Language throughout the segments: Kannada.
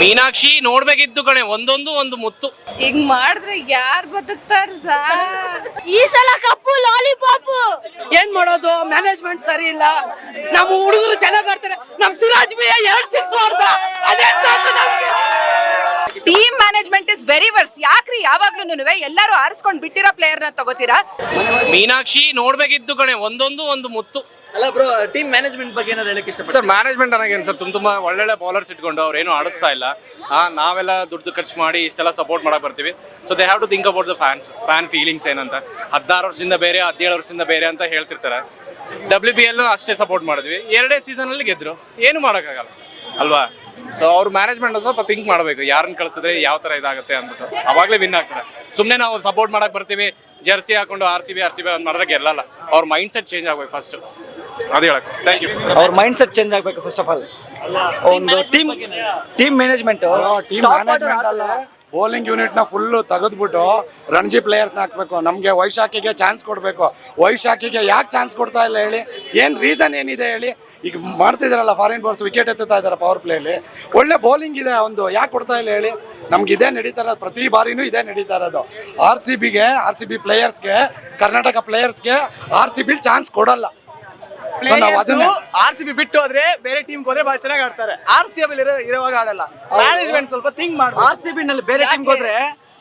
ಮೀನಾಕ್ಷಿ ನೋಡ್ಬೇಕಿತ್ತು ಕಣೆ ಒಂದೊಂದು ಒಂದು ಮುತ್ತು. ಹಿಂಗ್ ಮಾಡಿದ್ರೆ ಯಾರ್ ಬದುಕ್ತಾರ ಸರ್ ಈ ಸಲ ಕಪ್ಪು ಲಾಲಿಪಾಪ್. ಏನ್ ಮಾಡೋದು? ಮ್ಯಾನೇಜ್ಮೆಂಟ್ ಸರಿ ಇಲ್ಲ. ನಮ್ಮ ಹುಡುಗರು ಚೆನ್ನಾಗ್ ಬರ್ತಾರೆ ನಮ್ ಸಿರಾಜ್ ಬಿ ಎರಡ್ ಸಿಕ್ಸ್ ಮಾಡ್ದ. ಅದೇ ಸಾಕು ನಮ್ಗೆ. Team management is very worse ಯಾಕ್ರಿ ಯಾವಾಗ್ಲೂ ಎಲ್ಲರೂ ಆರಿಸ್ಕೊಂಡ್ ಬಿಟ್ಟಿರೋ ಪ್ಲೇಯರ್ನ ತಗೋತೀರಾ? ಮೀನಾಕ್ಷಿ ನೋಡ್ಬೇಕಿತ್ತು ಕಣೆ ಒಂದೊಂದು ಒಂದು ಮುತ್ತು. ಅಲ್ಲ ಬ್ರೋ ಟೀಮ್ ಮ್ಯಾನೇಜ್ಮೆಂಟ್ ಬಗ್ಗೆ ಏನಾದ್ರು ಹೇಳಕ್ ಇಷ್ಟಪಡ್ತೀನಿ ಸರ್ ಮ್ಯಾನೇಜ್ಮೆಂಟ್ ನನಗೇನು ಸರ್, ತುಂಬ ತುಂಬ ಒಳ್ಳೊಳ್ಳೆ ಬೌಲರ್ಸ್ ಇಟ್ಕೊಂಡು ಅವ್ರು ಏನು ಆಡಿಸ್ತಾ ಇಲ್ಲ. ನಾವೆಲ್ಲ ದುಡ್ಡು ಖರ್ಚು ಮಾಡಿ ಇಷ್ಟೆಲ್ಲ ಸಪೋರ್ಟ್ ಮಾಡಕ್ ಬರ್ತೀವಿ. So they have to think about the fans fan feelings ಏನಂತ. ಹದಿನಾರು ವರ್ಷದಿಂದ ಬೇರೆ, ಹದಿನೇಳು ವರ್ಷದಿಂದ ಬೇರೆ ಅಂತ ಹೇಳ್ತಿರ್ತಾರೆ. ಡಬ್ಲ್ಯೂ ಬಿ ಎಲ್ ಅಷ್ಟೇ ಸಪೋರ್ಟ್ ಮಾಡಿದ್ವಿ. ಎರಡೇ ಸೀಸನಲ್ಲಿ ಗೆದ್ರು. ಏನು ಮಾಡೋಕ್ಕಾಗಲ್ಲ. ಅಲ್ವಾ? ಸೊ ಅವ್ರ ಮ್ಯಾನೇಜ್ಮೆಂಟ್ ಸ್ವಲ್ಪ ಥಿಂಕ್ ಮಾಡಬೇಕು. ಯಾರನ್ನ ಕಳಿಸಿದ್ರೆ ಯಾವ ಥರ ಇದಾಗುತ್ತೆ ಅಂದ್ಬಿಟ್ಟು. ಅವಾಗಲೇ ವಿನ್ ಆಗ್ತಾರೆ. ಸುಮ್ಮನೆ ನಾವು ಸಪೋರ್ಟ್ ಮಾಡಕ್ ಬರ್ತೀವಿ. ಜರ್ಸಿ ಹಾಕೊಂಡು R C B R C B ಅಂತ ಮಾಡಿದ್ರೆ ಗೆಲ್ಲಲ್ಲ. ಅವ್ರ ಮೈಂಡ್ ಸೆಟ್ ಚೇಂಜ್ ಆಗ್ಬೇಕು ಫಸ್ಟ್ ಅದು ಹೇಳಕ್ಕೆ ಥ್ಯಾಂಕ್ ಯು ಅವ್ರ ಮೈಂಡ್ ಸೆಟ್ ಚೇಂಜ್ ಆಗಬೇಕು ಫಸ್ಟ್ ಆಫ್ ಆಲ್ ಒಂದು team team management team management ಅಲ್ಲ. ಬೌಲಿಂಗ್ ಯೂನಿಟ್ನ ಫುಲ್ ತೆಗೆದ್ಬಿಟ್ಟು ರಣಜಿ ಪ್ಲೇಯರ್ಸ್ ಹಾಕ್ಬೇಕು. ನಮ್ಗೆ ವೈಶಾಖಿಗೆ ಚಾನ್ಸ್ ಕೊಡ್ಬೇಕು. ವೈಶಾಖಿಗೆ ಯಾಕೆ ಚಾನ್ಸ್ ಕೊಡ್ತಾ ಇಲ್ಲ ಹೇಳಿ? ಏನ್ ರೀಸನ್ ಏನಿದೆ ಹೇಳಿ? ಈಗ ಮಾಡ್ತಿದಾರಲ್ಲ ಫಾರಿನ್ ಬೋರ್ಸ್ ವಿಕೆಟ್ ಎತ್ತುತ್ತಾ ಇದಾರೆ ಪವರ್ ಪ್ಲೇಲಿ ಒಳ್ಳೆ ಬೌಲಿಂಗ್ ಇದೆ ಒಂದು. ಯಾಕೆ ಕೊಡ್ತಾ ಇಲ್ಲ ಹೇಳಿ? ನಮ್ಗೆ ಇದೇ ನಡೀತಾ ಇರೋದು. ಪ್ರತಿ ಬಾರಿನೂ ಇದೇ ನಡೀತಾ ಇರೋದು. ಆರ್ ಸಿ ಬಿಗೆ ಆರ್ ಸಿ ಬಿ ಪ್ಲೇಯರ್ಸ್ಗೆ ಕರ್ನಾಟಕ ಪ್ಲೇಯರ್ಸ್ಗೆ ಆರ್ ಸಿ ಬಿ ಚಾನ್ಸ್ ಕೊಡಲ್ಲ. ನಾವು ಅದನ್ನ ಆರ್ ಸಿ ಬಿ ಬಿಟ್ಟು ಹೋದ್ರೆ ಬೇರೆ ಟೀಮ್ ಹೋದ್ರೆ ಬಹಳ ಚೆನ್ನಾಗಿ ಆಡ್ತಾರೆ. ಆರ್ ಸಿ ಬಿ ಇರುವಾಗ ಆಡಲ್ಲ. ಮ್ಯಾನೇಜ್ಮೆಂಟ್ ಸ್ವಲ್ಪ ಥಿಂಕ್ ಮಾಡ್ಬೇಕು. ಆರ್ ಸಿ ಬಿ ನಲ್ಲಿ ಬೇರೆ ಟೀಮ್ ಹೋದ್ರೆ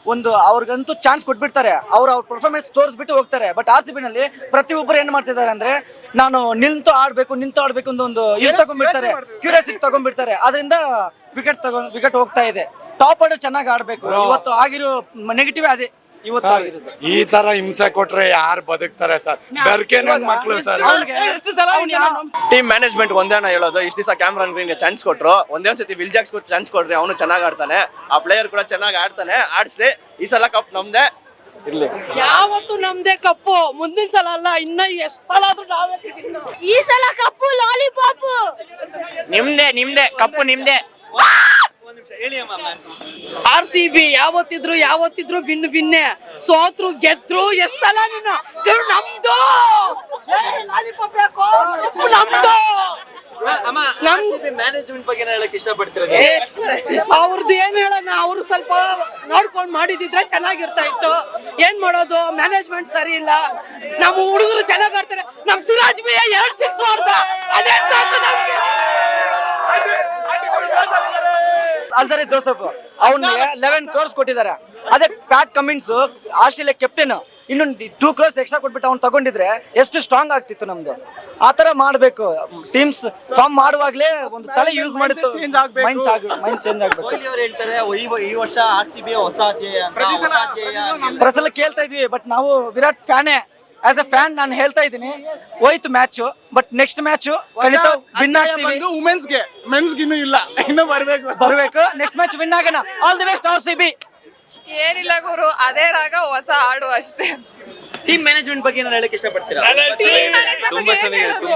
ಒಂದು ಅವ್ರಿಗಂತೂ ಚಾನ್ಸ್ ಕೊಟ್ಬಿಡ್ತಾರೆ. ಅವ್ರ ಅವ್ರ ಪರ್ಫಾರ್ಮೆನ್ಸ್ ತೋರಿಸ್ಬಿಟ್ಟು ಹೋಗ್ತಾರೆ. ಬಟ್ ಆರ್ ಸಿ ಬಿ ನಲ್ಲಿ ಪ್ರತಿಯೊಬ್ಬರು ಏನ್ ಮಾಡ್ತಿದ್ದಾರೆ ಅಂದ್ರೆ ನಾನು ನಿಂತು ಆಡ್ಬೇಕು ನಿಂತು ಆಡ್ಬೇಕು ಅಂತ ಒಂದು ಇದು ತಗೊಂಡ್ಬಿಡ್ತಾರೆ. ಕ್ಯೂರಿಯಾಸಿಟಿ ತಗೊಂಡ್ಬಿಡ್ತಾರೆ. ಅದರಿಂದ ವಿಕೆಟ್ ತಗೊಂಡ್ ವಿಕೆಟ್ ಹೋಗ್ತಾ ಇದೆ. ಟಾಪ್ ಆರ್ಡರ್ ಚೆನ್ನಾಗಿ ಆಡ್ಬೇಕು. ಇವತ್ತು ಆಗಿರೋ ನೆಗೆಟಿವ್ ಅದೇ ಈ ತರ ಹಿಂಸೆ ಕೊಟ್ರೆ ಯಾರು ಬದುಕ್ತಾರೆ ಸರ್? ಬರ್ಕೆ ನನ್ ಮಕ್ಳು ಸರ್. ಟೀಮ್ ಮ್ಯಾನೇಜ್ಮೆಂಟ್ ಒಂದೇ ಅಣ್ಣ ಹೇಳೋದು ಇಷ್ಟು ದಿವಸ ಕ್ಯಾಮ್ರಾನ್ ಗ್ರೀನ್ಗೆ ಚಾನ್ಸ್ ಕೊಟ್ರು ಒಂದೇ ಒಂದ್ಸತಿ ವಿಲ್ ಜಾಕ್ಸ್ ಚಾನ್ಸ್ ಕೊಡ್ರಿ ಅವನು ಚೆನ್ನಾಗಿ ಆಡ್ತಾನೆ ಆ ಪ್ಲೇಯರ್ ಕೂಡ ಚೆನ್ನಾಗಿ ಆಡ್ತಾನೆ ಆಡಿಸ್ಲಿ ಈ ಸಲ ಕಪ್ ನಮ್ದೇ. ಇರ್ಲಿ. ಯಾವತ್ತು ನಮ್ದೇ ಕಪ್ಪು ಮುಂದಿನ ಸಲ ಅಲ್ಲ ಇನ್ನ ಎಷ್ಟ್ ಸಲ ಆದ್ರೂ ನಾವೇ. ಈ ಸಲ ಕಪ್ಪು ಲಾಲಿಪಾಪು ನಿಮ್ದೆ ನಿಮ್ದೆ ಕಪ್ಪು ನಿಮ್ದೆ. ಆರ್ ಸಿ ಬಿ ಯಾವತ್ತಿದ್ರು ಯಾವತ್ತಿದ್ರು ವಿನ್ ವಿನ್ನೆ. ಸೋತ್ರು ಗೆದ್ರು. ಎಷ್ಟಲ್ಲ ನಿನ್ನ ನಮ್ದು? ನಮ್ದು. ಮ್ಯಾನೇಜ್ಮೆಂಟ್ ಬಗ್ಗೆ ಹೇಳಕ್ ಇಷ್ಟಪಡ್ತೀರಾ ಏ, ಅವ್ರದ್ದು ಏನ್ ಹೇಳೋಣ? ಅವ್ರು ಸ್ವಲ್ಪ ನೋಡ್ಕೊಂಡ್ ಮಾಡಿದಿದ್ರೆ ಚೆನ್ನಾಗಿರ್ತಾ ಇತ್ತು. ಏನ್ ಮಾಡೋದು? ಮ್ಯಾನೇಜ್ಮೆಂಟ್ ಸರಿ ಇಲ್ಲ. ನಮ್ಮ ಹುಡುಗರು ಚೆನ್ನಾಗ್ ಆಡ್ತಾರೆ. ನಮ್ ಸಿರಾಜ್ ಬಿ ಎರಡ್ ಸಿಕ್ಸ್ ಮಾಡ್ದ. ಅದೇ ಸಾಕು ನಮ್ಗೆ. ಅಲ್ಸರಿ ಜೋಸಫ್ ಅವ್ನಿಗೆ ಲೆವೆನ್ ಕ್ರೋರ್ಸ್ ಕೊಟ್ಟಿದ್ದಾರೆ. ಅದೇ ಪ್ಯಾಟ್ ಕಮಿನ್ಸ್ ಆಸ್ಟ್ರೇಲಿಯಾ ಕೆಪ್ಟನ್ ಇನ್ನೊಂದು ಟೂ ಕ್ರೋರ್ಸ್ ಎಕ್ಸ್ಟ್ರಾ ಕೊಟ್ಬಿಟ್ಟು ಅವ್ನು ತಗೊಂಡಿದ್ರೆ ಎಷ್ಟು ಸ್ಟ್ರಾಂಗ್ ಆಗ್ತಿತ್ತು ನಮ್ದು. ಆ ತರ ಮಾಡಬೇಕು. ಟೀಮ್ಸ್ ಫಾರ್ಮ್ ಮಾಡುವಾಗಲೇ ಒಂದು ತಲೆ ಯೂಸ್ ಮಾಡಿತ್ತು. ಮೈಂಡ್ ಮೈಂಡ್ ಚೇಂಜ್ ಆಗ್ಬೇಕು. ಕೊಹ್ಲಿ ಅವ್ರು ಹೇಳ್ತಾರೆ ಈ- ಈ ವರ್ಷ ಆರ್ ಸಿ ಬಿ ಹೊಸ ಅಧ್ಯಾಯ ಅಂತ, ಹೊಸ ಅಧ್ಯಾಯ ಪ್ರಸಲ ಕೇಳ್ತಾ ಇದ್ವಿ ಬಟ್ ನಾವು ವಿರಾಟ್ ಫ್ಯಾನೇ. ಆಸ್ ಅ ಫ್ಯಾನ್ ನಾನು ಹೇಳ್ತಾ ಇದ್ದೀನಿ ಹೋಯ್ತು ಮ್ಯಾಚ್ ಬಟ್ ನೆಕ್ಸ್ಟ್ ಮ್ಯಾಚ್ ಖಂಡಿತ ವಿನ್ ಆಗ್ತೀವಿ. ವುಮೆನ್ಸ್ಗೆ ಮೆನ್ಸ್ಗೆ ಇನ್ನೂ ಇಲ್ಲ ಇನ್ನೂ ಬರ್ಬೇಕು. ಬರ್ಬೇಕು. ನೆಕ್ಸ್ಟ್ ಮ್ಯಾಚ್ ವಿನ್ ಆಗೋಣ. All the best R C B ಏನಿಲ್ಲ ಗುರು ಅದೇ ರಾಗ ಹೊಸ ಹಾಡು ಅಷ್ಟೇ. ಟೀಮ್ ಮ್ಯಾನೇಜ್ಮೆಂಟ್ ಬಗ್ಗೆ ಏನಾದ್ರು ಹೇಳಕ್ ಇಷ್ಟಪಡ್ತೀರಾ? ತುಂಬಾ ಚೆನ್ನಾಗಿದೆ,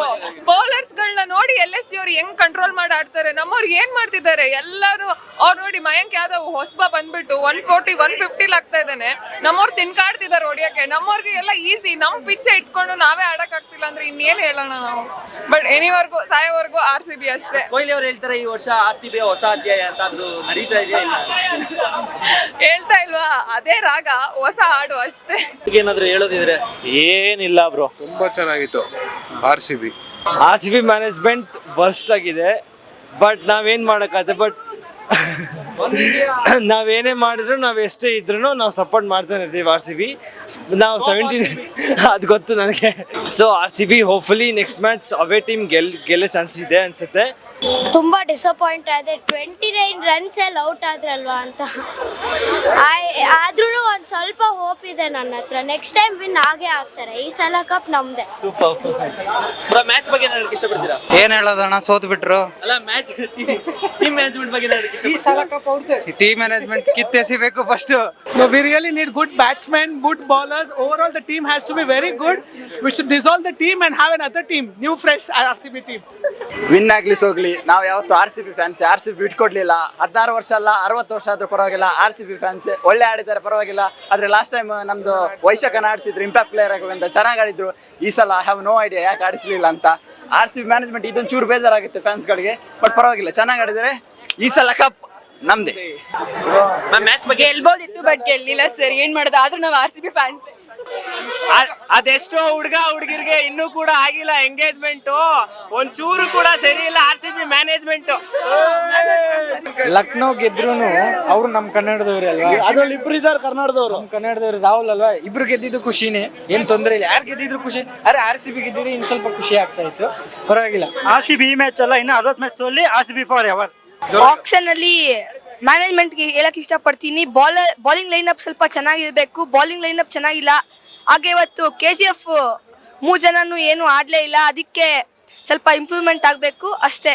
ಬೌಲರ್ಸ್ ಗಳನ್ನ ನೋಡಿ ಎಲ್ ಎಸ್ ಸಿ ಅವ್ರು ಹೆಂಗ್ ಕಂಟ್ರೋಲ್ ಮಾಡಿ ಆಡ್ತಾರೆ ನಮ್ಮವ್ರು ಏನ್ ಮಾಡ್ತಿದ್ದಾರೆ ಎಲ್ಲಾರು ಅವ್ರು ನೋಡಿ ಮಯಂಕ್ ಯಾದವ್ ಹೊಸಬ ಬಂದ್ಬಿಟ್ಟು ಒನ್ ಫೋರ್ಟಿ ಒನ್ ಫಿಫ್ಟಿ ಆಗ್ತಾ ಇದ್ದಾನೆ. ನಮ್ಮವ್ರು ತಿನ್ಕಾಡ್ತಿದ್ದಾರೆ ಹೊಡಿಯಕ್ಕೆ. ನಮ್ಮವ್ರಿಗೆ ಎಲ್ಲ ಈಸಿ ನಮ್ ಪಿಚ್ಚೆ ಇಟ್ಕೊಂಡು ನಾವೇ ಆಡಕ್ ಆಗ್ತಿಲ್ಲ ಅಂದ್ರೆ ಇನ್ನೇನ್ ಹೇಳೋಣ ನಾವು? ಬಟ್ ಎನಿವರ್ಗೂ ಸಾಯೋವರೆಗೂ ಆರ್ ಸಿ ಬಿ ಅಷ್ಟೇ. ಕೊಹ್ಲಿ ಅವ್ರು ಹೇಳ್ತಾರೆ ಈ ವರ್ಷ ಆರ್ ಸಿ ಬಿ ಹೊಸ ಅಧ್ಯಾಯ ಅಂತ ಅದು ನಡೀತಾ ಇದೆಯಾ ಇಲ್ಲ? ಹೇಳ್ತಾ ಇಲ್ವಾ? ಅದೇ ರಾಗ ಹೊಸ ಹಾಡು ಅಷ್ಟೇ. ಏನಾದ್ರು ಹೇಳೋದಿದ್ರೆ ಏನಿಲ್ಲ ಬ್ರೋ. ತುಂಬಾ ಚೆನ್ನಾಗಿತ್ತು. R C B R C B management burst ಆಗಿದೆ. ಬಟ್ ನಾವೇನ್ ಮಾಡೋಕ್ಕಾಗತ್ತೆ ಬಟ್ ನಾವೇನೇ ಮಾಡಿದ್ರು ನಾವು ಎಷ್ಟೇ ಇದ್ರು ನಾವು ಸಪೋರ್ಟ್ ಮಾಡ್ತಾನೆ ಇರ್ತೀವಿ ಆರ್ ಸಿ ಬಿ ನಾವು ಸೆವೆಂಟೀನ್ ಅದು ಗೊತ್ತು ನನಗೆ. So R C B hopefully next match ಅವೇ ಟೀಮ್ ಗೆಲ್ ಗೆಲ್ಲೋ ಚಾನ್ಸ್ ಇದೆ ಅನ್ಸುತ್ತೆ. ತುಂಬಾ ಡಿಸಪಾಯಿಂಟ್ ಆಗಿದೆ ಟ್ವೆಂಟಿ ನೈನ್ ರನ್ಸ್ ಎಲ್ಲ ಔಟ್ ಆದ್ರಲ್ವಾ ಅಂತ. ಆದ್ರೂ ಒಂದ್ ಸ್ವಲ್ಪ ಹೋಪ್ ಇದೆ ನನ್ನ ಹತ್ರ. ನೆಕ್ಸ್ಟ್ ಟೈಮ್ ವಿನ್ ಆಗೇ ಆಗ್ತಾರೆ. ಈ ಸಲ ಕಪ್ ನಮ್ದೆ. ಸೂಪರ್ ಬ್ರೋ ಮ್ಯಾಚ್ ಬಗ್ಗೆ ಇಷ್ಟಪಡ್ತೀರಾ? ಏನ್ ಹೇಳೋದಣ್ಣ ಸೋತ್ ಬಿಟ್ರು ಅಲ್ಲ ಮ್ಯಾಚ್ ಟೀಮ್ ಮ್ಯಾನೇಜ್ಮೆಂಟ್ ಬಗ್ಗೆ ಏನಾದ್ರು ಇಷ್ಟಪಡ್ತೀರಾ team management ಕಿತ್ತೆಸಿಬೇಕು first good we good need good batsmen, good bowlers. Overall, the team has to be very good. We should dissolve the team and have another team new, fresh RCB team. Win ಆಗ್ಲಿ ಸೋಗ್ಲಿ. ನಾವು ಯಾವತ್ತು R C B fans R C B ಬಿಟ್ಕೊಡ್ಲಿಲ್ಲ. ಹದಿನಾರು ವರ್ಷ ಅಲ್ಲ ಅರವತ್ತು ವರ್ಷ ಆದ್ರೂ ಪರವಾಗಿಲ್ಲ ಆರ್ ಸಿ ಬಿ ಫ್ಯಾನ್ಸ್ ಒಳ್ಳೆ ಆಡಿದ್ದಾರೆ ಪರವಾಗಿಲ್ಲ. ಆದ್ರೆ ಲಾಸ್ಟ್ ಟೈಮ್ ನಮ್ದು ವೈಶಾಖನ ಆಡಿಸಿದ್ರು ಇಂಪ್ಯಾಕ್ಟ್ ಪ್ಲೇಯರ್ ಅಂತ ಚೆನ್ನಾಗಿ ಆಡಿದ್ರು. ಈ ಸಲ ಹ್ಯಾವ್ ನೋ ಐಡಿಯಾ ಯಾಕೆ ಆಡಿಸ್ಲಿಲ್ಲ ಅಂತ. ಆರ್ ಸಿ ಬಿ ಮ್ಯಾನೇಜ್ಮೆಂಟ್ ಇದೊಂದು ಚೂರು ಬೇಜಾರಾಗುತ್ತೆ ಫ್ಯಾನ್ಸ್ಗಳಿಗೆ ಬಟ್ ಪರವಾಗಿಲ್ಲ ಚೆನ್ನಾಗಿ ಆಡಿದರೆ ಈ ಸಲ ಕಪ್ ನಮ್ದೇ. ಮ್ಯಾಚ್ ಬಗ್ಗೆ ಗೆಲ್ಬೋದಿತ್ತು ಬಟ್ ಗೆಲ್ಲಿಲ್ಲ ಸರ್ ಏನ್ ಮಾಡೋದು? ಆದ್ರೂ ನಾವು ಆರ್ ಸಿ ಬಿ ಫ್ಯಾನ್ಸ್ ಅದೆಷ್ಟೋ ಹುಡ್ಗ ಹುಡ್ಗಿರ್ಗೆ ಇನ್ನೂ ಕೂಡ ಆಗಿಲ್ಲ ಎಂಗೇಜ್ಮೆಂಟ್. ಒಂಚೂರು ಕೂಡ ಸರಿ ಇಲ್ಲ R C B management. Lucknow ಗೆದ್ರು ಅವ್ರು ನಮ್ಮ ಕನ್ನಡದವ್ರೆ ಅಲ್ವಾ? ಅದ್ರಲ್ಲಿ ಇಬ್ರು ಇದ್ದಾರೆ ಕನ್ನಡದವ್ರು ನಮ್ಮ ಕನ್ನಡದವ್ರು ರಾಹುಲ್ ಅಲ್ವಾ? ಇಬ್ರು ಗೆದ್ದಿದ್ದು ಖುಷಿನೇ. ಏನ್ ತೊಂದರೆ ಇಲ್ಲ. ಯಾರು ಗೆದ್ದಿದ್ರು ಖುಷಿ? ಅರೆ ಆರ್ ಸಿ ಬಿ ಗೆದ್ದಿದ್ರೆ ಇನ್ ಸ್ವಲ್ಪ ಖುಷಿ ಆಗ್ತಾ ಇತ್ತು. ಪರವಾಗಿಲ್ಲ. ಆರ್ ಸಿ ಬಿ ಮ್ಯಾಚ್ ಅಲ್ಲ ಇನ್ನು ಅರವತ್ತು match Solih R C B for ever action ಅಲ್ಲಿ ಮ್ಯಾನೇಜ್ಮೆಂಟ್ಗೆ ಹೇಳಕ್ ಇಷ್ಟಪಡ್ತೀನಿ. ಬಾಲರ್ ಬಾಲಿಂಗ್ ಲೈನ್ ಅಪ್ ಸ್ವಲ್ಪ ಚೆನ್ನಾಗಿರ್ಬೇಕು. ಬಾಲಿಂಗ್ ಲೈನ್ ಅಪ್ ಚೆನ್ನಾಗಿಲ್ಲ. ಹಾಗೆ ಇವತ್ತು ಕೆ ಜಿ ಎಫ್ ಮೂರು ಜನನೂ ಏನು ಆಡಲೇ ಇಲ್ಲ. ಅದಕ್ಕೆ ಸ್ವಲ್ಪ ಇಂಪ್ರೂವ್ಮೆಂಟ್ ಆಗಬೇಕು. ಅಷ್ಟೇ.